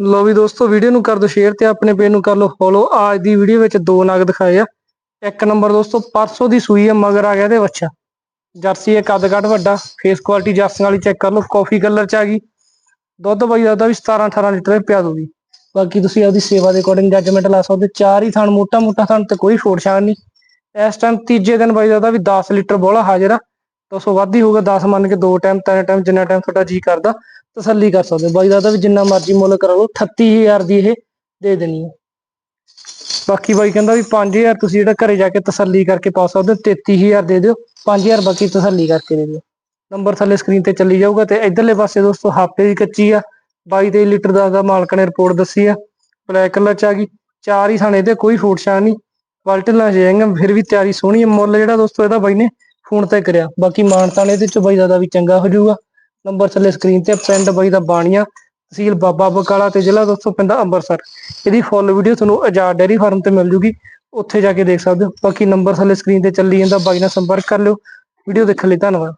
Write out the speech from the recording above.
ਲੋ ਵੀ ਦੋਸਤੋ ਵੀਡੀਓ ਨੂੰ ਕਰ ਦਿਓ ਸ਼ੇਅਰ ਤੇ ਆਪਣੇ ਪੇਜ ਨੂੰ ਕਰ ਲਓ ਫੋਲੋ ਅੱਜ ਦੀ ਵੀਡੀਓ ਵਿੱਚ ਦੋ ਨਗ ਦਿਖਾਏ ਆ। ਇੱਕ ਨੰਬਰ ਦੋਸਤੋ, ਪਰਸੋਂ ਦੀ ਸੂਈ ਆ, ਮਗਰ ਆ ਗਿਆ ਤੇ ਬੱਚਾ ਜਰਸੀ ਇਹ ਕੱਦ ਕੱਦ ਵੱਡਾ ਫੇਸ ਕੁਆਲਿਟੀ ਜਰਸੀਆਂ ਵਾਲੀ ਚੈੱਕ ਕਰ ਲਓ ਕਾਫੀ ਕਲਰ ਚ ਆ ਗਈ। ਦੁੱਧ ਬਾਈ ਦਾ ਵੀ 17 18 ਲੀਟਰ ਪਿਆ ਦੂਗੀ ਬਾਕੀ ਤੁਸੀਂ ਆਪਦੀ ਸੇਵਾ ਦੇ ਅਕੋਰਡਿੰਗ ਜੱਜਮੈਂਟ ਲਾ ਸਕਦੇ ਚਾਰ ਹੀ ਥਣ, ਮੋਟਾ ਮੋਟਾ ਥਣ ਤੇ ਕੋਈ ਛੋੜ ਛਾੜ ਨਹੀਂ। ਇਸ ਟਾਈਮ ਤੀਜੇ ਦਿਨ ਬਾਈ ਦਾ ਵੀ 10 ਲੀਟਰ ਬੋਲਾ ਹਾਜ਼ਰ ਆ। 200 ਵੱਧ ਹੀ ਹੋਊਗਾ 10 ਮੰਨ ਕੇ ਦੋ ਟਾਈਮ ਤਿੰਨ ਟਾਈਮ ਜਿੰਨਾ ਟਾਈਮ ਤੁਹਾਡਾ ਜੀ ਕਰਦਾ। ਤਸੱਲੀ ਕਰ ਸਕਦੇ ਹੋ। ਬਾਈ ਦਾ ਵੀ ਜਿੰਨਾ ਮਰਜ਼ੀ ਮੁੱਲ ਕਰਾ ਲਓ 38000 ਦੀ ਇਹ ਦੇ ਦੇਣੀ ਹੈ। ਬਾਕੀ ਬਾਈ ਕਹਿੰਦਾ ਵੀ 5000 ਤੁਸੀਂ ਜਿਹੜਾ ਘਰੇ ਜਾ ਕੇ ਤਸੱਲੀ ਕਰਕੇ ਪਾ ਸਕਦੇ ਹੋ 33000 ਦੇ ਦਿਓ। 5000 ਬਾਕੀ ਤਸੱਲੀ ਕਰਕੇ ਦੇ ਦਿਓ। ਨੰਬਰ ਥੱਲੇ ਸਕਰੀਨ ਤੇ ਚੱਲੀ ਜਾਊਗਾ ਤੇ ਇਧਰਲੇ ਪਾਸੇ ਦੋਸਤੋ ਹਾਪੇ ਦੀ ਕੱਚੀ ਆ। 22 23 ਲੀਟਰ ਦਾ ਦਾ ਮਾਲਕ ਨੇ ਰਿਪੋਰਟ ਦੱਸੀ ਆ। ਬਲੈਕ ਕਲਰ ਚ ਆ ਗਈ। ਚਾਰ ਹੀ ਥਾਣੇ ਤੇ ਕੋਈ ਫੂਟ ਛਾਂ ਨਹੀਂ। ਕੁਆਲਿਟੀ ਜਾਏਗਾ ਫਿਰ ਵੀ ਤਿਆਰੀ ਸੋਹਣੀ ਆ। ਮੁੱਲ ਜਿਹੜਾ ਦੋਸਤੋ ਇਹਦਾ ਬਾਈ ਨੇ ਫੋਨ ਤੇ ਕਰਿਆ। ਬਾਕੀ ਮਾਨਤਾਨ ਇਹਦੇ ਚ ਬਾਈ ਦਾ ਵੀ ਚੰਗਾ ਹੋ ਜਾਊਗਾ। ਨੰਬਰ ਥੱਲੇ ਸਕਰੀਨ ਤੇ ਪਿੰਡ ਬਾਈ ਦਾ ਬਾਣੀਆ, ਤਹਿਸੀਲ ਬਾਬਾ ਬਕਾਲਾ ਤੇ ਜ਼ਿਲ੍ਹਾ ਦੋਸਤੋ ਪਿੰਡ ਅੰਮ੍ਰਿਤਸਰ ਇਹਦੀ ਫੁੱਲ ਵੀਡੀਓ ਤੁਹਾਨੂੰ ਆਜ਼ਾਦ ਡੇਅਰੀ ਫਾਰਮ ਤੇ ਮਿਲ ਜੂਗੀ। ਉੱਥੇ ਜਾ ਕੇ ਦੇਖ ਸਕਦੇ ਹੋ। ਬਾਕੀ ਨੰਬਰ ਥੱਲੇ ਸਕਰੀਨ ਤੇ ਚੱਲੀ ਜਾਂਦਾ ਬਾਈ ਨਾਲ ਸੰਪਰਕ ਕਰ ਲਿਓ। ਵੀਡੀਓ ਦੇਖਣ ਲਈ ਧੰਨਵਾਦ।